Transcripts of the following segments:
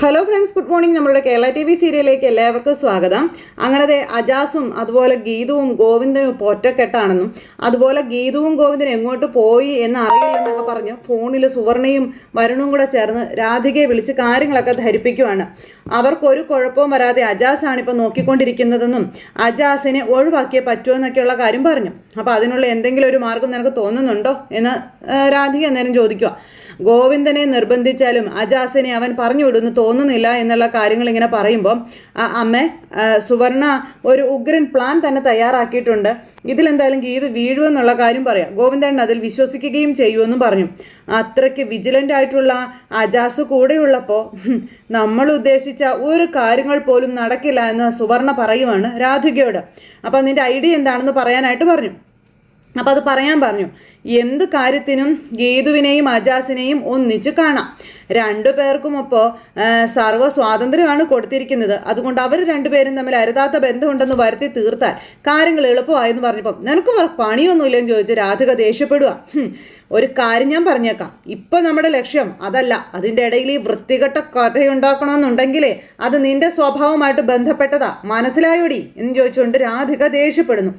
Hello friends good morning നമ്മളുടെ Kerala T V സീരിയലിലേക്ക് എല്ലാവർക്കും സ്വാഗതം. അങ്ങനത്തെ അജാസും അതുപോലെ ഗീതുവും ഗോവിന്ദനും ഒറ്റക്കെട്ടാണെന്നും അതുപോലെ ഗീതുവും ഗോവിന്ദനും എങ്ങോട്ട് പോയി എന്ന് അറിയില്ലെന്നൊക്കെ പറഞ്ഞ് ഫോണിൽ സുവർണയും വരുണും കൂടെ ചേർന്ന് രാധികയെ വിളിച്ച് കാര്യങ്ങളൊക്കെ ധരിപ്പിക്കുവാണ്. അവർക്കൊരു കുഴപ്പവും വരാതെ അജാസാണ് ഇപ്പോൾ നോക്കിക്കൊണ്ടിരിക്കുന്നതെന്നും അജാസിനെ ഒഴിവാക്കിയേ പറ്റുമെന്നൊക്കെയുള്ള കാര്യം പറഞ്ഞു. അപ്പോൾ അതിനുള്ള എന്തെങ്കിലും ഒരു മാർഗം നിനക്ക് തോന്നുന്നുണ്ടോ എന്ന് രാധിക അന്നേരം ചോദിക്കുക ഗോവിന്ദനെ നിർബന്ധിച്ചാലും അജാസിനെ അവൻ പറഞ്ഞു വിടുന്നു തോന്നുന്നില്ല എന്നുള്ള കാര്യങ്ങൾ ഇങ്ങനെ പറയുമ്പോൾ അമ്മ സുവർണ ഒരു ഉഗ്രൻ പ്ലാൻ തന്നെ തയ്യാറാക്കിയിട്ടുണ്ട്. ഇതിലെന്തായാലും ഗീത് വീഴുമെന്നുള്ള കാര്യം പറയാം. ഗോവിന്ദൻ അതിൽ വിശ്വസിക്കുകയും ചെയ്യുമെന്നും പറഞ്ഞു. അത്രയ്ക്ക് വിജിലന്റ് ആയിട്ടുള്ള അജാസ് കൂടെയുള്ളപ്പോൾ നമ്മൾ ഉദ്ദേശിച്ച ഒരു കാര്യങ്ങൾ പോലും നടക്കില്ല എന്ന് സുവർണ പറയുവാണ് രാധികയോട്. അപ്പം നിന്റെ ഐഡിയ എന്താണെന്ന് പറയാനായിട്ട് പറഞ്ഞു. അപ്പം അത് പറയാൻ പറഞ്ഞു എന്ത് കാര്യത്തിനും ഗേതുവിനെയും അജാസിനെയും ഒന്നിച്ച് കാണാം. രണ്ടു പേർക്കും ഇപ്പോൾ സർവ സ്വാതന്ത്ര്യമാണ് കൊടുത്തിരിക്കുന്നത്. അതുകൊണ്ട് അവർ രണ്ടുപേരും തമ്മിൽ അരുതാത്ത ബന്ധമുണ്ടെന്ന് വരുത്തി തീർത്താൽ കാര്യങ്ങൾ എളുപ്പമായെന്ന് പറഞ്ഞപ്പം നിനക്ക് പണിയൊന്നുമില്ലെന്ന് ചോദിച്ച് രാധിക ദേഷ്യപ്പെടുക ഒരു കാര്യം ഞാൻ പറഞ്ഞേക്കാം. ഇപ്പം നമ്മുടെ ലക്ഷ്യം അതല്ല. അതിന്റെ ഇടയിൽ ഈ വൃത്തികെട്ട കഥയുണ്ടാക്കണമെന്നുണ്ടെങ്കിലേ അത് നിന്റെ സ്വഭാവമായിട്ട് ബന്ധപ്പെട്ടതാ. മനസ്സിലായോടി? എന്ന് ചോദിച്ചുകൊണ്ട് രാധിക ദേഷ്യപ്പെടുന്നു.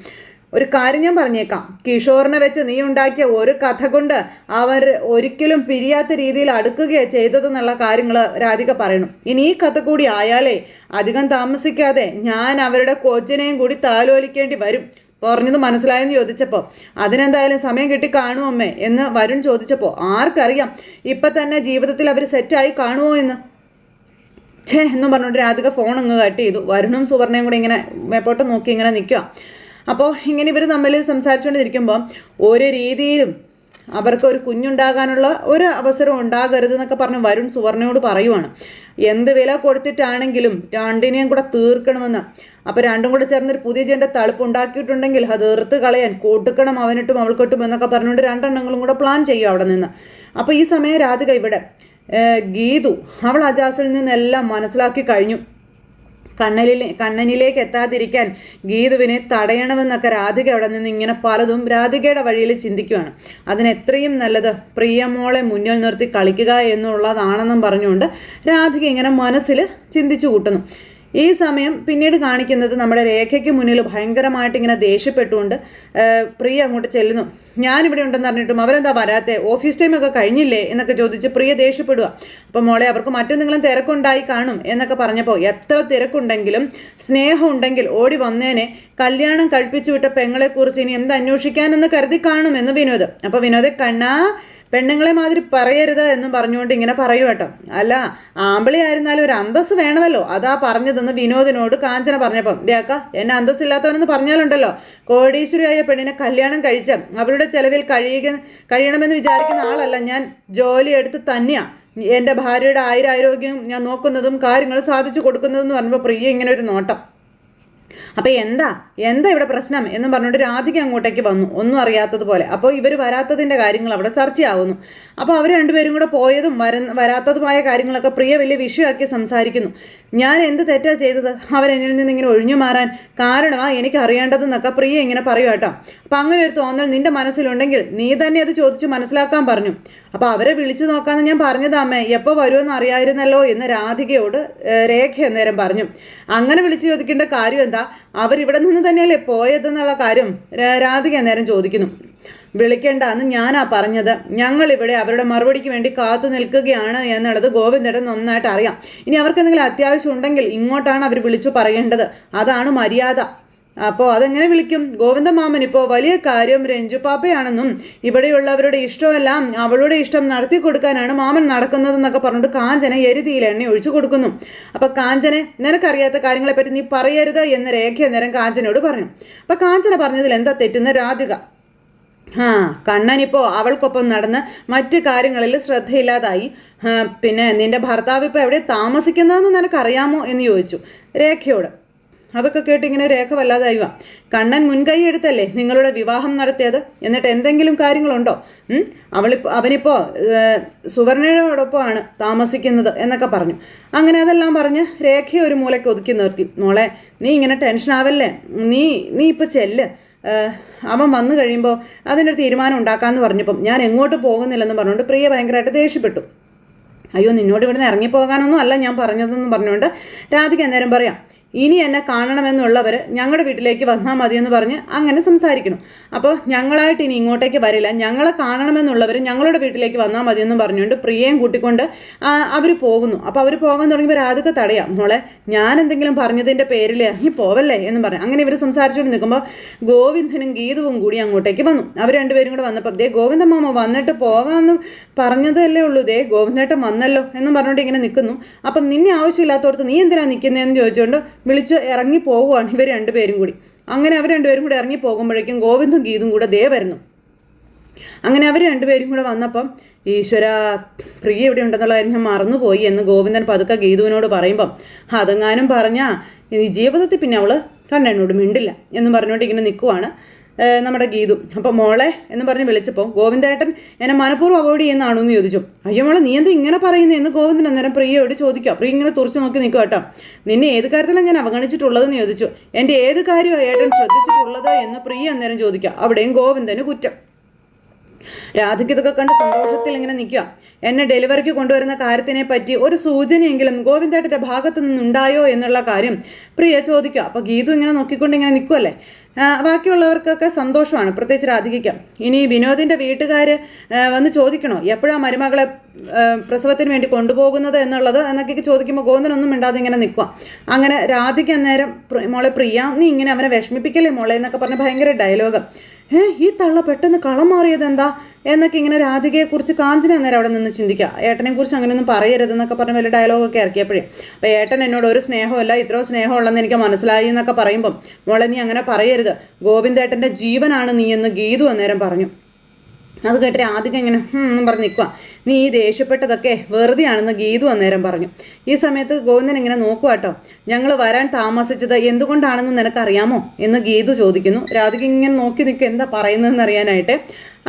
ഒരു കാര്യം ഞാൻ പറഞ്ഞേക്കാം. കിഷോറിനെ വെച്ച് നീ ഉണ്ടാക്കിയ ഒരു കഥ കൊണ്ട് അവർ ഒരിക്കലും പിരിയാത്ത രീതിയിൽ അടുക്കുകയാണ് ചെയ്തതെന്നുള്ള കാര്യങ്ങൾ രാധിക പറയണം. ഇനി ഈ കഥ കൂടി ആയാലേ അധികം താമസിക്കാതെ ഞാൻ അവരുടെ കോച്ചിനെയും കൂടി താലോലിക്കേണ്ടി വരും. പറഞ്ഞത് മനസ്സിലായെന്ന് ചോദിച്ചപ്പോൾ അതിനെന്തായാലും സമയം കിട്ടി കാണുമോ അമ്മേ എന്ന് വരുൺ ചോദിച്ചപ്പോൾ ആർക്കറിയാം? ഇപ്പം തന്നെ ജീവിതത്തിൽ അവർ സെറ്റായി കാണുമോ എന്ന്? ഛേ എന്നും പറഞ്ഞുകൊണ്ട് രാധിക ഫോൺ അങ്ങ് കട്ട് ചെയ്തു. വരുണും സുവർണയും കൂടി ഇങ്ങനെ മേപ്പോട്ട് നോക്കി ഇങ്ങനെ നിൽക്കുക അപ്പോൾ ഇങ്ങനെ ഇവർ തമ്മിൽ സംസാരിച്ചുകൊണ്ടിരിക്കുമ്പോൾ ഒരു രീതിയിലും അവർക്ക് ഒരു കുഞ്ഞുണ്ടാകാനുള്ള ഒരു അവസരം ഉണ്ടാകരുത് എന്നൊക്കെ പറഞ്ഞ് വരുൺ സുവർണയോട് പറയുവാണ്. എന്ത് വില കൊടുത്തിട്ടാണെങ്കിലും രണ്ടിനെയും കൂടെ തീർക്കണമെന്ന്. അപ്പോൾ രണ്ടും കൂടെ ചേർന്നൊരു പുതിയ ജന്റെ തളുപ്പ് ഉണ്ടാക്കിയിട്ടുണ്ടെങ്കിൽ അത് എർത്ത് കളയാൻ കൊടുക്കണം അവനിട്ടും അവൾക്കൊട്ടും എന്നൊക്കെ പറഞ്ഞുകൊണ്ട് രണ്ടെണ്ണങ്ങളും കൂടെ പ്ലാൻ ചെയ്യും അവിടെ നിന്ന്. അപ്പോൾ ഈ സമയം രാധിക ഇവിടെ ഗീതു അവൾ അജാസിൽ നിന്നെല്ലാം മനസ്സിലാക്കി കഴിഞ്ഞു. കണ്ണലിലെ കണ്ണനിലേക്ക് എത്താതിരിക്കാൻ ഗീതുവിനെ തടയണമെന്നൊക്കെ രാധിക അവിടെ നിന്ന് ഇങ്ങനെ പലതും രാധികയുടെ വഴിയിൽ ചിന്തിക്കുകയാണ് അതിന് എത്രയും നല്ലത് പ്രിയമോളെ മുന്നിൽ നിർത്തി കളിക്കുക എന്നുള്ളതാണെന്നും പറഞ്ഞുകൊണ്ട് രാധിക ഇങ്ങനെ മനസ്സിൽ ചിന്തിച്ചു കൂട്ടുന്നു. ഈ സമയം പിന്നീട് കാണിക്കുന്നത് നമ്മുടെ രേഖയ്ക്ക് മുന്നിൽ ഭയങ്കരമായിട്ട് ഇങ്ങനെ ദേഷ്യപ്പെട്ടുകൊണ്ട് പ്രിയ അങ്ങോട്ട് ചെല്ലുന്നു. ഞാനിവിടെ ഉണ്ടെന്ന് പറഞ്ഞിട്ടും അവരെന്താ വരാത്തെ? ഓഫീസ് ടൈമൊക്കെ കഴിഞ്ഞില്ലേ? എന്നൊക്കെ ചോദിച്ച് പ്രിയ ദേഷ്യപ്പെടുക. അപ്പം മോളെ അവർക്ക് മറ്റെന്തെങ്കിലും തിരക്കുണ്ടായി കാണും എന്നൊക്കെ പറഞ്ഞപ്പോൾ എത്ര തിരക്കുണ്ടെങ്കിലും സ്നേഹം ഉണ്ടെങ്കിൽ ഓടി വന്നേനെ കല്യാണം കഴിപ്പിച്ചു വിട്ട പെങ്ങളെക്കുറിച്ച് ഇനി എന്ത് അന്വേഷിക്കാനെന്ന് കരുതി കാണും എന്ന് വിനോദ്. അപ്പോൾ വിനോദ് കണ്ണാ പെണ്ണുങ്ങളെ മാതിരി പറയരുത് എന്നും പറഞ്ഞുകൊണ്ട് ഇങ്ങനെ പറയൂ കേട്ടോ. അല്ല ആമ്പിളി ആയിരുന്നാലും ഒരു അന്തസ് വേണമല്ലോ. അതാ പറഞ്ഞതെന്ന് വിനോദിനോട് കാഞ്ചന പറഞ്ഞപ്പം ദേക്ക എന്നെ അന്തസ്സില്ലാത്തവനെന്ന് പറഞ്ഞാലുണ്ടല്ലോ. കോടീശ്വരിയായ പെണ്ണിനെ കല്യാണം കഴിച്ച അവരുടെ ചെലവിൽ കഴിയുക കഴിയണമെന്ന് വിചാരിക്കുന്ന ആളല്ല. ഞാൻ ജോലി എടുത്ത് തന്നെയാ. എന്റെ ഭാര്യയുടെ ആയിരാരോഗ്യം ഞാൻ നോക്കുന്നതും കാര്യങ്ങൾ സാധിച്ചു കൊടുക്കുന്നതും പറഞ്ഞപ്പോൾ പ്രിയ ഇങ്ങനെ ഒരു നോട്ടം. അപ്പോൾ എന്താ? എന്താ ഇവിടെ പ്രശ്നം? എന്നും പറഞ്ഞുകൊണ്ട് രാധിക അങ്ങോട്ടേക്ക് വന്നു. ഒന്നും അറിയാത്തതുപോലെ. അപ്പോൾ ഇവർ വരാത്തതിന്റെ കാര്യങ്ങൾ അവിടെ ചർച്ചയാവുന്നു. അപ്പോൾ അവർ രണ്ടുപേരും കൂടെ പോയതും വര വരാത്തതുമായ കാര്യങ്ങളൊക്കെ പ്രിയ വലിയ വിഷയമാക്കി സംസാരിക്കുന്നു. ഞാൻ എന്ത് തെറ്റാ ചെയ്തത്? അവരെന്നിൽ നിന്ന് ഇങ്ങനെ ഒഴിഞ്ഞു മാറാൻ കാരണമാണ് എനിക്ക് അറിയേണ്ടതെന്നൊക്കെ പ്രിയ ഇങ്ങനെ പറയൂ കേട്ടോ. അപ്പം അങ്ങനെ ഒരു തോന്നൽ നിന്റെ മനസ്സിലുണ്ടെങ്കിൽ നീ തന്നെ അത് ചോദിച്ച് മനസ്സിലാക്കാൻ പറഞ്ഞു. അപ്പോൾ അവരെ വിളിച്ചു നോക്കാമെന്ന് ഞാൻ പറഞ്ഞതാമേ എപ്പോൾ വരുമെന്ന് അറിയായിരുന്നല്ലോ എന്ന് രാധികയോട് രേഖ അന്നേരം പറഞ്ഞു. അങ്ങനെ വിളിച്ചു ചോദിക്കേണ്ട കാര്യം എന്താ? അവരിവിടെ നിന്ന് തന്നെയല്ലേ പോയതെന്നുള്ള കാര്യം രാധിക അന്നേരം ചോദിക്കുന്നു. വിളിക്കേണ്ട എന്ന് ഞാനാ പറഞ്ഞത്. ഞങ്ങൾ ഇവിടെ അവരുടെ മറുപടിക്ക് വേണ്ടി കാത്തു നിൽക്കുകയാണ് എന്നുള്ളത് ഗോവിന്ദയുടെ നന്നായിട്ട് അറിയാം. ഇനി അവർക്ക് എന്തെങ്കിലും അത്യാവശ്യം ഉണ്ടെങ്കിൽ ഇങ്ങോട്ടാണ് അവർ വിളിച്ചു പറയേണ്ടത്. അതാണ് മര്യാദ. അപ്പോൾ അതെങ്ങനെ വിളിക്കും? ഗോവിന്ദ മാമൻ ഇപ്പോൾ വലിയ കാര്യം രഞ്ജു പാപ്പയാണെന്നും ഇവിടെയുള്ളവരുടെ ഇഷ്ടമെല്ലാം അവളുടെ ഇഷ്ടം നടത്തി കൊടുക്കാനാണ് മാമൻ നടക്കുന്നതെന്നൊക്കെ പറഞ്ഞിട്ട് കാഞ്ചന എരുതിയിൽ എണ്ണ ഒഴിച്ചു കൊടുക്കുന്നു. അപ്പോൾ കാഞ്ചനെ നിനക്കറിയാത്ത കാര്യങ്ങളെപ്പറ്റി നീ പറയരുത് എന്ന് രേഖ നേരം കാഞ്ചനയോട് പറഞ്ഞു. അപ്പോൾ കാഞ്ചന പറഞ്ഞതിൽ എന്താ തെറ്റുന്ന രാധിക ആ കണ്ണനിപ്പോൾ അവൾക്കൊപ്പം നടന്ന് മറ്റു കാര്യങ്ങളിൽ ശ്രദ്ധയില്ലാതായി. പിന്നെ നിന്റെ ഭർത്താവ് ഇപ്പോൾ എവിടെ താമസിക്കുന്നതെന്ന് നിനക്കറിയാമോ എന്ന് ചോദിച്ചു രേഖയോട്. അതൊക്കെ കേട്ട് ഇങ്ങനെ രേഖ വല്ലാതായി വാ. കണ്ണൻ മുൻകൈ എടുത്തല്ലേ നിങ്ങളുടെ വിവാഹം നടത്തിയത്? എന്നിട്ട് എന്തെങ്കിലും കാര്യങ്ങളുണ്ടോ? അവളിപ്പോൾ അവളിപ്പോ അവനിപ്പോ ഏർ, സുവർണയോടൊപ്പമാണ് താമസിക്കുന്നത് എന്നൊക്കെ പറഞ്ഞു. അങ്ങനെ അതെല്ലാം പറഞ്ഞ് രേഖയെ ഒരു മൂലയ്ക്ക് ഒതുക്കി നിർത്തി. മോളെ നീ ഇങ്ങനെ ടെൻഷൻ ആവല്ലേ നീ നീ ഇപ്പൊ ചെല്ല്. അവൻ വന്നു കഴിയുമ്പോൾ അതിനൊരു തീരുമാനം ഉണ്ടാക്കാമെന്ന് പറഞ്ഞപ്പം ഞാൻ എങ്ങോട്ട് പോകുന്നില്ലെന്ന് പറഞ്ഞുകൊണ്ട് പ്രിയ ഭയങ്കരമായിട്ട് ദേഷ്യപ്പെട്ടു. അയ്യോ നിന്നോട് ഇവിടുന്ന് ഇറങ്ങിപ്പോകാനൊന്നും അല്ല ഞാൻ പറഞ്ഞതെന്ന് പറഞ്ഞുകൊണ്ട് രാധിക അന്നേരം പറയാം ഇനി എന്നെ കാണണമെന്നുള്ളവർ ഞങ്ങളുടെ വീട്ടിലേക്ക് വന്നാൽ മതിയെന്ന് പറഞ്ഞ് അങ്ങനെ സംസാരിക്കണം. അപ്പോൾ ഞങ്ങളായിട്ട് ഇനി ഇങ്ങോട്ടേക്ക് വരില്ല. ഞങ്ങളെ കാണണമെന്നുള്ളവർ ഞങ്ങളുടെ വീട്ടിലേക്ക് വന്നാൽ മതിയെന്ന് പറഞ്ഞുകൊണ്ട് പ്രിയയും കൂട്ടിക്കൊണ്ട് അവർ പോകുന്നു. അപ്പോൾ അവർ പോകാൻ തുടങ്ങിയപ്പോൾ രാധിക തടയാം. മോളെ ഞാൻ എന്തെങ്കിലും പറഞ്ഞതിന്റെ പേരിൽ ഇറങ്ങി പോവല്ലേ? എന്ന് പറഞ്ഞു അങ്ങനെ ഇവർ സംസാരിച്ചുകൊണ്ട് നിൽക്കുമ്പോൾ ഗോവിന്ദനും ഗീതവും കൂടി അങ്ങോട്ടേക്ക് വന്നു. അവർ രണ്ടുപേരും കൂടെ വന്നപ്പോൾ ദേ ഗോവിന്ദമാമ വന്നിട്ട് പോകാമെന്ന് പറഞ്ഞതല്ലേ ഉള്ളൂ. ദേ ഗോവിന്ദേട്ടൻ വന്നല്ലോ എന്നും പറഞ്ഞുകൊണ്ട് ഇങ്ങനെ നിൽക്കുന്നു അപ്പം നിന്നെ ആവശ്യമില്ലാത്തവർക്ക് നീ എന്തിനാണ് നിൽക്കുന്നതെന്ന് ചോദിച്ചുകൊണ്ട് വിളിച്ച് ഇറങ്ങി പോവുകയാണ് ഇവർ രണ്ടുപേരും കൂടി. അങ്ങനെ അവർ രണ്ടുപേരും കൂടി ഇറങ്ങി പോകുമ്പോഴേക്കും ഗോവിന്ദും ഗീതും കൂടെ ദേ വരുന്നു. അങ്ങനെ അവർ രണ്ടുപേരും കൂടെ വന്നപ്പം ഈശ്വര പ്രിയ എവിടെ ഉണ്ടെന്നുള്ള കാര്യം ഞാൻ മറന്നുപോയി എന്ന് ഗോവിന്ദൻ പതുക്കെ ഗീതുവിനോട് പറയുമ്പം അതെങ്ങാനും പറഞ്ഞാൽ ജീവിതത്തിൽ പിന്നെ അവൾ കണ്ണെണ്ണോട് മിണ്ടില്ല എന്ന് പറഞ്ഞുകൊണ്ട് ഇങ്ങനെ നിൽക്കുവാണ് നമ്മുടെ ഗീതു. അപ്പോൾ മോളെ എന്ന് പറഞ്ഞ് വിളിച്ചപ്പോൾ ഗോവിന്ദേട്ടൻ എന്നെ മനഃപൂർവം അവോയ്ഡ് ചെയ്യുന്നതാണോ എന്ന് ചോദിച്ചു. അയ്യോ മോളെ നീ എന്താ ഇങ്ങനെ പറയുന്നത് എന്ന് ഗോവിന്ദൻ അന്നേരം പ്രിയയോട് ചോദിക്കുക. പ്രിയ ഇങ്ങനെ തുറച്ചു നോക്കി നിൽക്കുക കേട്ടോ. നിന്നെ ഏത് കാര്യത്തിലാണ് ഞാൻ അവഗണിച്ചിട്ടുള്ളതെന്ന് ചോദിച്ചു. എന്റെ ഏത് കാര്യമാണ് ഏട്ടൻ ശ്രദ്ധിച്ചിട്ടുള്ളത് എന്ന് പ്രിയ അന്നേരം ചോദിക്കുക. അവിടെയും ഗോവിന്ദന് കുറ്റം. രാധയ്ക്ക് ഇതൊക്കെ കണ്ട് സന്തോഷത്തിൽ ഇങ്ങനെ നിൽക്കുക. എന്നെ ഡെലിവറിക്ക് കൊണ്ടുവരുന്ന കാര്യത്തിനെ പറ്റി ഒരു സൂചനയെങ്കിലും ഗോവിന്ദേട്ടന്റെ ഭാഗത്തു നിന്നുണ്ടായോ എന്നുള്ള കാര്യം പ്രിയ ചോദിക്കുക. അപ്പോൾ ഗീതു ഇങ്ങനെ നോക്കിക്കൊണ്ട് ഇങ്ങനെ നിൽക്കുമല്ലേ ബാക്കിയുള്ളവർക്കൊക്കെ സന്തോഷമാണ്. പ്രത്യേകിച്ച് രാധികയ്ക്ക്. ഇനി വിനോദിന്റെ വീട്ടുകാർ വന്ന് ചോദിക്കണോ? എപ്പോഴാണ് മരുമകളെ പ്രസവത്തിന് വേണ്ടി കൊണ്ടുപോകുന്നത് എന്നുള്ളത് എന്നൊക്കെ ചോദിക്കുമ്പോൾ ഗോവിന്ദനൊന്നും മിണ്ടാതെ ഇങ്ങനെ നിൽക്കുക അങ്ങനെ രാധിക അന്നേരം മോളെ പ്രിയ നീ ഇങ്ങനെ അവനെ വിഷമിപ്പിക്കല്ലേ മോളെ എന്നൊക്കെ പറഞ്ഞ് ഭയങ്കര ഡയലോഗ് ഏ ഈ തള്ള പെട്ടെന്ന് കളം മാറിയത് എന്താ എന്നൊക്കെ ഇങ്ങനെ രാധികയെ കുറിച്ച് കാഞ്ചന അന്നേരം അവിടെ നിന്ന് ചിന്തിക്കുക. ഏട്ടനെ കുറിച്ച് അങ്ങനെയൊന്നും പറയരുത് എന്നൊക്കെ പറഞ്ഞ് വലിയ ഡയലോഗൊക്കെ ഇറക്കിയപ്പോഴേ. അപ്പോൾ ഏട്ടൻ എന്നോട് ഒരു സ്നേഹമല്ല ഇത്രയോ സ്നേഹമുള്ളെന്ന് എനിക്ക് മനസ്സിലായി എന്നൊക്കെ പറയുമ്പം മോളെ നീ അങ്ങനെ പറയരുത്. ഗോവിന്ദേട്ടന്റെ ജീവനാണ് നീ എന്ന് ഗീതു അന്നേരം പറഞ്ഞു. അത് കേട്ട് രാധിക ഇങ്ങനെ പറഞ്ഞ് നിൽക്കുക നീ ഈ ദേഷ്യപ്പെട്ടതൊക്കെ വെറുതെയാണെന്ന് ഗീതു അന്നേരം പറഞ്ഞു. ഈ സമയത്ത് ഗോവിന്ദൻ ഇങ്ങനെ നോക്കുക കേട്ടോ ഞങ്ങൾ വരാൻ താമസിച്ചത് എന്തുകൊണ്ടാണെന്ന് നിനക്കറിയാമോ? എന്ന് ഗീതു ചോദിക്കുന്നു. രാധിക ഇങ്ങനെ നോക്കി നിൽക്കുക എന്താ പറയുന്നതെന്ന് അറിയാനായിട്ട്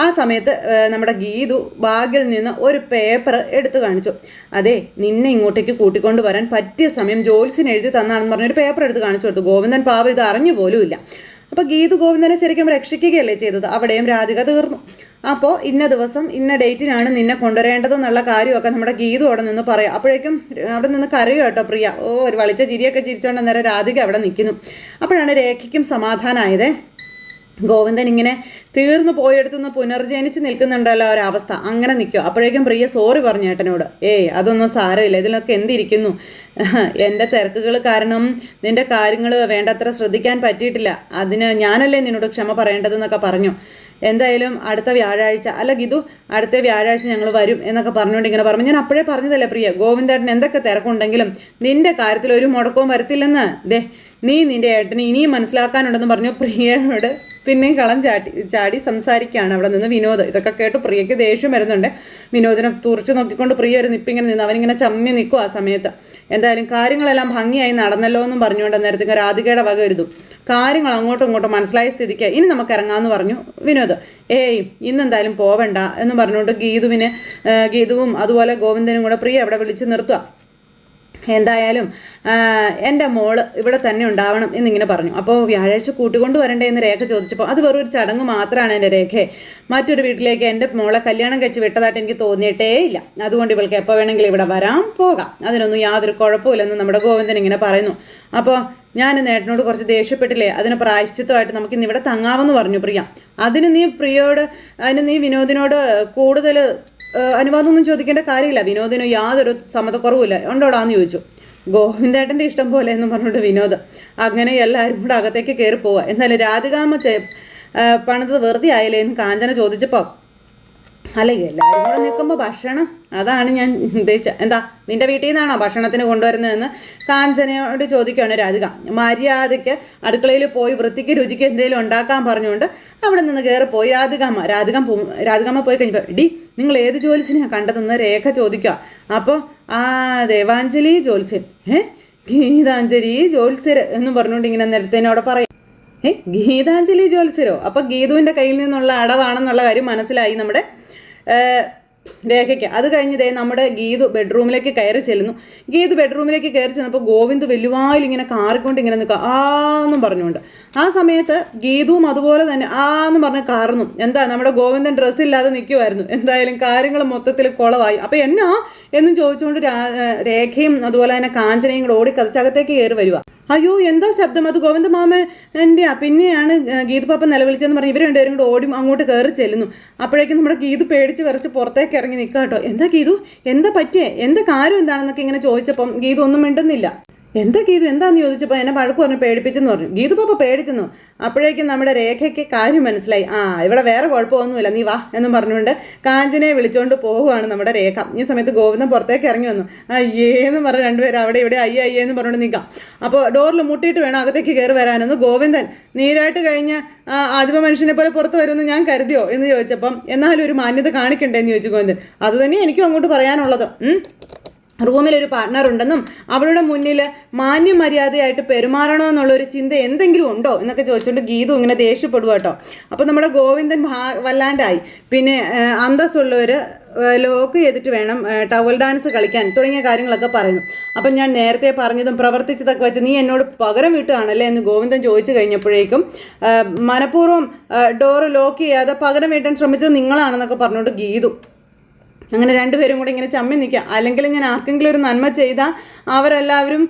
ആ സമയത്ത് നമ്മുടെ ഗീതു ബാഗിൽ നിന്ന് ഒരു പേപ്പർ എടുത്തു കാണിച്ചു. അതെ നിന്നെ ഇങ്ങോട്ടേക്ക് കൂട്ടിക്കൊണ്ട് വരാൻ പറ്റിയ സമയം ജോലിസിന് എഴുതി തന്നാണെന്ന് പറഞ്ഞൊരു പേപ്പർ എടുത്ത് കാണിച്ചു കൊടുത്തു. ഗോവിന്ദൻ പാവം ഇത് അറിഞ്ഞു പോലുമില്ല. അപ്പോൾ ഗീതു ഗോവിന്ദനെ ശരിക്കും രക്ഷിക്കുകയല്ലേ ചെയ്തത്? അവിടെയും രാധിക തീർന്നു. അപ്പോൾ ഇന്ന ദിവസം ഇന്ന ഡേറ്റിനാണ് നിന്നെ കൊണ്ടുവരേണ്ടതെന്നുള്ള കാര്യമൊക്കെ നമ്മുടെ ഗീതു അവിടെ നിന്ന് പറയാം. അപ്പോഴേക്കും അവിടെ നിന്ന് കരയോ കേട്ടോ പ്രിയ. ഓ ഒരു വളിച്ച ചിരിയൊക്കെ ചിരിച്ചുകൊണ്ട് നേരം രാധിക അവിടെ നിൽക്കുന്നു അപ്പോഴാണ് രേഖയ്ക്കും സമാധാനമായതേ ഗോവിന്ദൻ ഇങ്ങനെ തീർന്നു പോയെടുത്തുനിന്ന് പുനർജനിച്ച് നിൽക്കുന്നുണ്ടല്ലോ ഒരവസ്ഥ അങ്ങനെ നിൽക്കുക. അപ്പോഴേക്കും പ്രിയ സോറി പറഞ്ഞു ഏട്ടനോട്. ഏയ് അതൊന്നും സാരമില്ല. ഇതിലൊക്കെ എന്തിരിക്കുന്നു? എന്റെ തിരക്കുകൾ കാരണം നിന്റെ കാര്യങ്ങൾ വേണ്ടത്ര ശ്രദ്ധിക്കാൻ പറ്റിയിട്ടില്ല. അതിന് ഞാനല്ലേ നിന്നോട് ക്ഷമ പറയേണ്ടതെന്നൊക്കെ പറഞ്ഞു. എന്തായാലും അടുത്ത വ്യാഴാഴ്ച അല്ല ഗിതു അടുത്ത വ്യാഴാഴ്ച ഞങ്ങൾ വരും എന്നൊക്കെ പറഞ്ഞുകൊണ്ട് ഇങ്ങനെ പറഞ്ഞു. ഞാൻ അപ്പോഴേ പറഞ്ഞതല്ലേ പ്രിയ? ഗോവിന്ദേട്ടൻ എന്തൊക്കെ തിരക്കുണ്ടെങ്കിലും നിന്റെ കാര്യത്തിൽ ഒരു മുടക്കവും വരത്തില്ലെന്ന്. ദേ നീ നിന്റെ ഏട്ടന് ഇനിയും മനസ്സിലാക്കാനുണ്ടെന്ന് പറഞ്ഞു പ്രിയയോട്. പിന്നെയും കളം ചാട്ടി ചാടി സംസാരിക്കുകയാണ് അവിടെ നിന്ന് വിനോദ്. ഇതൊക്കെ കേട്ട് പ്രിയയ്ക്ക് ദേഷ്യം വരുന്നുണ്ട്. വിനോദിനെ തുറച്ചു നോക്കിക്കൊണ്ട് പ്രിയ ഒരു നിപ്പിങ്ങനെ നിന്ന് അവനിങ്ങനെ ചമ്മി നിൽക്കും ആ സമയത്ത്. എന്തായാലും കാര്യങ്ങളെല്ലാം ഭംഗിയായി നടന്നല്ലോ എന്നും പറഞ്ഞുകൊണ്ട് നേരത്തെ രാധികയുടെ വക വരുതും കാര്യങ്ങൾ അങ്ങോട്ടും ഇങ്ങോട്ടും മനസ്സിലായ സ്ഥിതിക്ക് ഇനി നമുക്ക് ഇറങ്ങാമെന്ന് പറഞ്ഞു വിനോദ്. ഏയ് ഇന്നെന്തായാലും പോവണ്ട എന്ന് പറഞ്ഞുകൊണ്ട് ഗീതുവിനെ ഗീതുവും അതുപോലെ ഗോവിന്ദനും കൂടെ പ്രിയ അവിടെ വിളിച്ച് നിർത്തുക. എന്തായാലും എന്റെ മോൾ ഇവിടെ തന്നെ ഉണ്ടാവണം എന്നിങ്ങനെ പറഞ്ഞു. അപ്പോൾ വ്യാഴാഴ്ച കൂട്ടിക്കൊണ്ട് വരണ്ടേ എന്ന് രേഖ ചോദിച്ചപ്പോൾ അത് വെറും ഒരു ചടങ്ങ് മാത്രമാണ് എന്റെ രേഖയെ മറ്റൊരു വീട്ടിലേക്ക് എന്റെ മോളെ കല്യാണം കഴിച്ച് വിട്ടതായിട്ട് എനിക്ക് തോന്നിയിട്ടേ ഇല്ല. അതുകൊണ്ട് ഇവൾക്ക് എപ്പോൾ വേണമെങ്കിലും ഇവിടെ വരാം പോകാം. അതിനൊന്നും യാതൊരു കുഴപ്പമില്ലെന്ന് നമ്മുടെ ഗോവിന്ദൻ ഇങ്ങനെ പറയുന്നു. അപ്പോൾ ഞാൻ നേട്ടനോട് കുറച്ച് ദേഷ്യപ്പെട്ടില്ലേ? അതിന് പ്രായശ്ചിത്വമായിട്ട് നമുക്ക് ഇന്ന് ഇവിടെ തങ്ങാമെന്ന് പറഞ്ഞു പ്രിയ. അതിന് നീ പ്രിയോട് അതിന് നീ വിനോദിനോട് കൂടുതൽ അനുവാദമൊന്നും ചോദിക്കേണ്ട കാര്യമില്ല. വിനോദിന് യാതൊരു സമ്മതക്കുറവുമില്ല. ഉണ്ടോടാന്ന് ചോദിച്ചു. ഗോവിന്ദേട്ടന്റെ ഇഷ്ടം പോലെ എന്ന് പറഞ്ഞിട്ട് വിനോദം അങ്ങനെ എല്ലാവരും കൂടെ അകത്തേക്ക് കയറി പോവുക എന്നാലും രാധികാമ്മ ഏഹ് വെറുതെ ആയില്ലേ? എന്ന് കാഞ്ചന ചോദിച്ചപ്പോൾ അല്ല എല്ലാവരും കൂടെ നിൽക്കുമ്പോൾ ഭക്ഷണം അതാണ് ഞാൻ ഉദ്ദേശിച്ചത്. എന്താ നിന്റെ വീട്ടിൽ നിന്നാണോ ഭക്ഷണത്തിന് കൊണ്ടുവരുന്നതെന്ന് കാഞ്ചനയോട് ചോദിക്കുകയാണ് രാധിക. മര്യാദയ്ക്ക് അടുക്കളയിൽ പോയി വൃത്തിക്ക് രുചിക്ക് എന്തെങ്കിലും ഉണ്ടാക്കാൻ പറഞ്ഞുകൊണ്ട് അവിടെ നിന്ന് കയറി പോയി. രാധികമ്മ രാധികം രാധികാമ്മ പോയി കഴിഞ്ഞപ്പോൾ ഡി നിങ്ങൾ ഏത് ജോലിസിനെയാണ് കണ്ടതെന്ന് രേഖ ചോദിക്കുക. അപ്പോൾ ആ ദേവാഞ്ജലി ജോലിസൻ. ഏ ഗീതാഞ്ജലി ജോലിസർ എന്ന് പറഞ്ഞുകൊണ്ട് ഇങ്ങനെ നേരത്തേനോട് പറയും. ഏ ഗീതാഞ്ജലി ജോലിസരോ? അപ്പൊ ഗീതുവിന്റെ കയ്യിൽ നിന്നുള്ള അടവാണെന്നുള്ള കാര്യം മനസ്സിലായി. നമ്മുടെ രേഖയ്ക്ക്. അത് കഴിഞ്ഞ് ദേ നമ്മുടെ ഗീതു ബെഡ്റൂമിലേക്ക് കയറി ചെല്ലുന്നു. ഗീതു ബെഡ്റൂമിലേക്ക് കയറി ചെന്നപ്പോൾ ഗോവിന്ദ് വലുവായിൽ ഇങ്ങനെ കാറിക്കൊണ്ട് ഇങ്ങനെ നിൽക്കുക. ആ എന്നും പറഞ്ഞുകൊണ്ട്. ആ സമയത്ത് ഗീതുവും അതുപോലെ തന്നെ ആ എന്നും പറഞ്ഞ് കാർന്നു എന്താ നമ്മുടെ ഗോവിന്ദൻ ഡ്രസ്സ് ഇല്ലാതെ നിൽക്കുമായിരുന്നു എന്തായാലും കാര്യങ്ങൾ മൊത്തത്തിൽ കുളവായി. അപ്പം എന്നാ? എന്നും ചോദിച്ചുകൊണ്ട് രേഖയും അതുപോലെ തന്നെ കാഞ്ചനയും കൂടെ ഓടി കഥച്ചകത്തേക്ക് കയറി വരിക അയ്യോ എന്തോ ശബ്ദം. അത് ഗോവിന്ദ മാമ എന്റെ പിന്നെയാണ് ഗീതു പാപ്പ നിലവിളിച്ചതെന്ന് പറഞ്ഞ് ഇവർ രണ്ടുപേരും കൂടെ ഓടി അങ്ങോട്ട് കയറി ചെല്ലുന്നു. അപ്പോഴേക്കും നമ്മുടെ ഗീതു പേടിച്ച് വിറച്ച് പുറത്തേക്ക് ഇറങ്ങി നിൽക്കാം കേട്ടോ. എന്താ ഗീതു? എന്താ പറ്റിയേ? എന്താ കാര്യം എന്താണെന്നൊക്കെ ഇങ്ങനെ ചോദിച്ചപ്പം ഗീതു ഒന്നും മിണ്ടുന്നില്ല. എന്താ ഗീതു? എന്താന്ന് ചോദിച്ചപ്പോൾ എന്നെ വഴക്ക് പറഞ്ഞ് പേടിപ്പിച്ചെന്ന് പറഞ്ഞു. ഗീതു പാപ്പ പേടിച്ചെന്നു. അപ്പോഴേക്കും നമ്മുടെ രേഖയ്ക്ക് കാര്യം മനസ്സിലായി. ആ ഇവിടെ വേറെ കുഴപ്പമൊന്നുമില്ല. നീ വാ എന്നും പറഞ്ഞുകൊണ്ട് കാഞ്ചനെ വിളിച്ചുകൊണ്ട് പോവുകയാണ് നമ്മുടെ രേഖ. ഈ സമയത്ത് ഗോവിന്ദൻ പുറത്തേക്ക് ഇറങ്ങി വന്നു. അയ്യേ എന്ന് പറഞ്ഞ് രണ്ടുപേരും അവിടെ ഇവിടെ അയ്യേ അയ്യേ എന്ന് പറഞ്ഞുകൊണ്ട് നിൽക്കാം. അപ്പോൾ ഡോറിൽ മുട്ടിയിട്ട് വേണം അകത്തേക്ക് കയറി വരാനെന്ന്. ഗോവിന്ദൻ നീരായിട്ട് കഴിഞ്ഞ് ആദിമ മനുഷ്യനെ പോലെ പുറത്ത് വരുമെന്ന് ഞാൻ കരുതിയോ എന്ന് ചോദിച്ചപ്പം എന്നാലും ഒരു മാന്യത കാണിക്കണ്ടേ എന്ന് ചോദിച്ചു ഗോവിന്ദൻ. അത് തന്നെ എനിക്കും അങ്ങോട്ട് പറയാനുള്ളത്. റൂമിൽ ഒരു പാർട്ട്ണർ ഉണ്ടെന്നും അവളുടെ മുന്നിൽ മാന്യമര്യാദയായിട്ട് ഒരു ചിന്ത എന്തെങ്കിലും ഉണ്ടോ എന്നൊക്കെ ചോദിച്ചുകൊണ്ട് ഗീതു ഇങ്ങനെ ദേഷ്യപ്പെടുക കേട്ടോ അപ്പോൾ നമ്മുടെ ഗോവിന്ദൻ വല്ലാണ്ടായി. പിന്നെ അന്തസ്സുള്ളവർ ലോക്ക് ചെയ്തിട്ട് വേണം ടവൽ ഡാൻസ് കളിക്കാൻ തുടങ്ങിയ കാര്യങ്ങളൊക്കെ പറയുന്നു. അപ്പം ഞാൻ നേരത്തെ പറഞ്ഞതും പ്രവർത്തിച്ചതൊക്കെ വെച്ച് നീ എന്നോട് പകരം വീട്ടുകയാണല്ലേ എന്ന് ഗോവിന്ദൻ ചോദിച്ചു കഴിഞ്ഞപ്പോഴേക്കും മനഃപൂർവം ഡോറ് ലോക്ക് ചെയ്യാതെ പകരം വീട്ടാൻ ശ്രമിച്ചത് നിങ്ങളാണെന്നൊക്കെ പറഞ്ഞുകൊണ്ട് ഗീതു അങ്ങനെ രണ്ടുപേരും കൂടെ ഇങ്ങനെ ചമ്മി നിൽക്കുക. അല്ലെങ്കിൽ ഞാൻ ആർക്കെങ്കിലും ഒരു നന്മ ചെയ്താൽ അവരെല്ലാവരും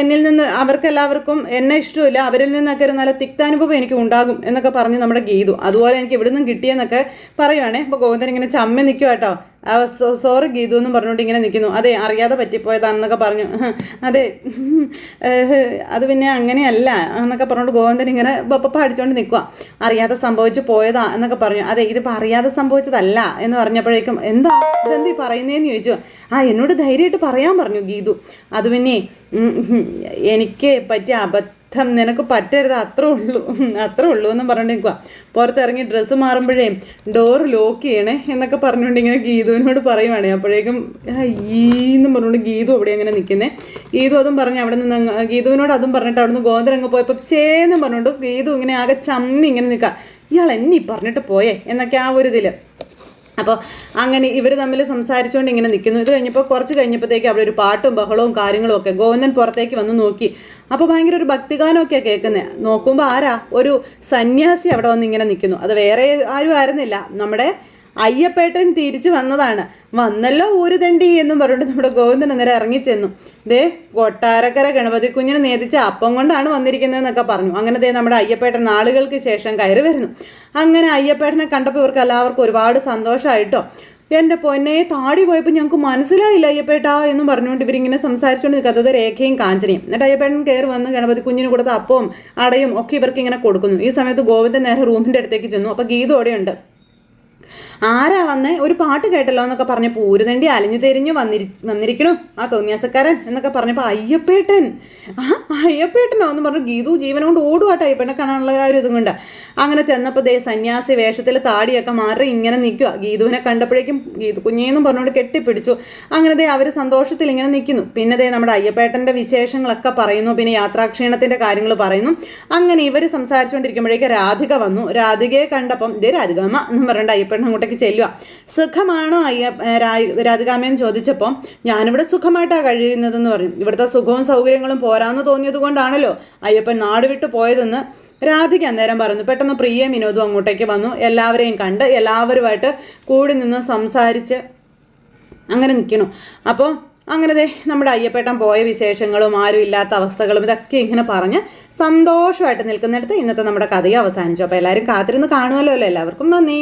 എന്നിൽ നിന്ന് അവർക്കെല്ലാവർക്കും എന്നെ ഇഷ്ടമില്ല അവരിൽ നിന്നൊക്കെ ഒരു നല്ല തിക്താനുഭവം എനിക്ക് ഉണ്ടാകും എന്നൊക്കെ പറഞ്ഞ് നമ്മുടെ ഗീതു. അതുപോലെ എനിക്ക് ഇവിടെ നിന്നും കിട്ടിയെന്നൊക്കെ പറയുവാണേ. അപ്പോൾ ഗോവിന്ദൻ ഇങ്ങനെ ചമ്മി നിൽക്കുക കേട്ടോ സോറി ഗീതു എന്നും പറഞ്ഞുകൊണ്ട് ഇങ്ങനെ നിൽക്കുന്നു അതെ അറിയാതെ പറ്റിപ്പോയതാണെന്നൊക്കെ പറഞ്ഞു. അതെ അത് പിന്നെ അങ്ങനെയല്ല എന്നൊക്കെ പറഞ്ഞുകൊണ്ട് ഗോവിന്ദൻ ഇങ്ങനെ ബപ്പ അടിച്ചുകൊണ്ട് നിൽക്കുക അറിയാതെ സംഭവിച്ചു പോയതാ എന്നൊക്കെ പറഞ്ഞു. അതെ ഇതിപ്പോൾ അറിയാതെ സംഭവിച്ചതല്ല എന്ന് പറഞ്ഞപ്പോഴേക്കും എന്താ ഇതെന്ത് പറയുന്നതെന്ന് ചോദിച്ചു. ആ എന്നോട് ധൈര്യമായിട്ട് പറയാൻ പറഞ്ഞു ഗീതു. അത് പിന്നെ എനിക്ക് പറ്റിയ അബദ്ധം നിനക്ക് പറ്റരുത് അത്ര ഉള്ളൂ. അത്ര ഉള്ളൂ എന്ന് പറഞ്ഞുകൊണ്ട് നിൽക്കുക പുറത്തിറങ്ങി ഡ്രസ്സ് മാറുമ്പോഴേ ഡോർ ലോക്ക് ചെയ്യണേ എന്നൊക്കെ പറഞ്ഞുകൊണ്ട് ഇങ്ങനെ ഗീതുവിനോട് പറയുവാണേ. അപ്പോഴേക്കും ഈന്നും പറഞ്ഞുകൊണ്ട് ഗീതു അവിടെ അങ്ങനെ നിൽക്കുന്നേ. ഗീതു അതും പറഞ്ഞ് അവിടെ നിന്ന് ഗീതുവിനോട് അതും പറഞ്ഞിട്ട് അവിടെ നിന്ന് ഗോന്തൻ അങ്ങ് പോയപ്പോൾ ശേന്നും പറഞ്ഞുകൊണ്ട് ഗീതു ഇങ്ങനെ ആകെ ചമ്മി ഇങ്ങനെ നിൽക്കുക. ഇയാൾ എന്നീ പറഞ്ഞിട്ട് പോയേ എന്നൊക്കെ ആ ഒരു ഇതിൽ അപ്പോൾ അങ്ങനെ ഇവർ തമ്മിൽ സംസാരിച്ചുകൊണ്ട് ഇങ്ങനെ നിൽക്കുന്നു. ഇത് കഴിഞ്ഞപ്പോൾ കുറച്ച് കഴിഞ്ഞപ്പോഴത്തേക്ക് അവിടെ ഒരു പാട്ടും ബഹളവും കാര്യങ്ങളും ഒക്കെ. ഗോവിന്ദൻ പുറത്തേക്ക് വന്ന് നോക്കി. അപ്പോൾ ഭയങ്കര ഒരു ഭക്തിഗാനമൊക്കെയാണ് കേൾക്കുന്നത് നോക്കുമ്പോൾ ആരാ? ഒരു സന്യാസി അവിടെ വന്ന് ഇങ്ങനെ നിൽക്കുന്നു. അത് വേറെ ആരും ആയിരുന്നില്ല. നമ്മുടെ അയ്യപ്പേട്ടൻ തിരിച്ചു വന്നതാണ്. വന്നല്ലോ ഊരുതണ്ടി എന്നും പറഞ്ഞിട്ട് നമ്മുടെ ഗോവിന്ദൻ അന്നേരം ഇറങ്ങിച്ചെന്നു. ദേ കൊട്ടാരക്കര ഗണപതി കുഞ്ഞിനെ നേതിച്ച അപ്പം കൊണ്ടാണ് വന്നിരിക്കുന്നതെന്നൊക്കെ പറഞ്ഞു. അങ്ങനെ ദേ നമ്മുടെ അയ്യപ്പേട്ടൻ നാളുകൾക്ക് ശേഷം കയറി വരുന്നു. അങ്ങനെ അയ്യപ്പേട്ടനെ കണ്ടപ്പോൾ ഇവർക്ക് എല്ലാവർക്കും ഒരുപാട് സന്തോഷമായിട്ടോ എന്റെ പൊന്നെ താടി പോയപ്പോൾ ഞങ്ങൾക്ക് മനസ്സിലായില്ല അയ്യപ്പേട്ടാ എന്നും പറഞ്ഞുകൊണ്ട് ഇവരിങ്ങനെ സംസാരിച്ചുകൊണ്ട് കഥത രേഖയും കാഞ്ചനയും. എന്നിട്ട് അയ്യപ്പേട്ടൻ കയറി വന്ന് ഗണപതി കുഞ്ഞിന് കൊടുത്ത അപ്പവും അടയും ഒക്കെ ഇവർക്ക് ഇങ്ങനെ കൊടുക്കുന്നു. ഈ സമയത്ത് ഗോവിന്ദൻ നേരെ റൂമിന്റെ അടുത്തേക്ക് ചെന്നു. അപ്പോൾ ഗീതോടെയുണ്ട് ആരാ വന്നേ? ഒരു പാട്ട് കേട്ടല്ലോ എന്നൊക്കെ പറഞ്ഞപ്പോൾ ഊരുതണ്ടി അലിഞ്ഞു തിരിഞ്ഞു വന്നിരി വന്നിരിക്കണു. ആ തോന്നിയാസക്കാരൻ എന്നൊക്കെ പറഞ്ഞപ്പോൾ അയ്യപ്പേട്ടൻ. ആ അയ്യപ്പേട്ടനോ എന്ന് പറഞ്ഞു ഗീതു ജീവനം കൊണ്ട് ഓടുവാട്ടോ അയ്യപ്പേട്ടനെ കാണാനുള്ള ആ ഒരു ഇതും കൊണ്ട്. അങ്ങനെ ചെന്നപ്പോൾ ദേ സന്യാസി വേഷത്തിൽ താടിയൊക്കെ മാറി ഇങ്ങനെ നിൽക്കുക. ഗീതുവിനെ കണ്ടപ്പോഴേക്കും ഗീതു കുഞ്ഞേന്നും പറഞ്ഞുകൊണ്ട് കെട്ടിപ്പിടിച്ചു. അങ്ങനെ ദേ അവർ സന്തോഷത്തിൽ ഇങ്ങനെ നിൽക്കുന്നു. പിന്നെ ദേ നമ്മുടെ അയ്യപ്പേട്ടന്റെ വിശേഷങ്ങളൊക്കെ പറയുന്നു. പിന്നെ യാത്രാക്ഷീണത്തിന്റെ കാര്യങ്ങൾ പറയുന്നു. അങ്ങനെ ഇവർ സംസാരിച്ചുകൊണ്ടിരിക്കുമ്പോഴേക്കും രാധിക വന്നു. രാധികയെ കണ്ടപ്പം ദേ രാധികാമ്മ എന്ന് പറഞ്ഞിട്ട് അയ്യപ്പേട്ടൻ അങ്ങോട്ടേക്ക് ചെല്ലുക. സുഖമാണോ അയ്യ രാജകാമ്യം ചോദിച്ചപ്പോൾ ഞാനിവിടെ സുഖമായിട്ടാണ് കഴിയുന്നതെന്ന് പറഞ്ഞു. ഇവിടുത്തെ സുഖവും സൗകര്യങ്ങളും പോരാന്ന് തോന്നിയത് കൊണ്ടാണല്ലോ അയ്യപ്പൻ നാട് വിട്ടു പോയതെന്ന് രാധിക അന്നേരം പറഞ്ഞു. പെട്ടെന്ന് പ്രിയ വിനോദും അങ്ങോട്ടേക്ക് വന്നു. എല്ലാവരെയും കണ്ട് എല്ലാവരുമായിട്ട് കൂടി നിന്ന് സംസാരിച്ച് അങ്ങനെ നിൽക്കണു അപ്പോൾ അങ്ങനെ നമ്മുടെ അയ്യപ്പേട്ടൻ പോയ വിശേഷങ്ങളും ആരും ഇല്ലാത്ത അവസ്ഥകളും ഇതൊക്കെ ഇങ്ങനെ പറഞ്ഞ് സന്തോഷമായിട്ട് നിൽക്കുന്നിടത്ത് ഇന്നത്തെ നമ്മുടെ കഥയും അവസാനിച്ചു. അപ്പോൾ എല്ലാവരും കാത്തിരുന്ന് കാണുമല്ലോ അല്ലേ? എല്ലാവർക്കും നന്ദി.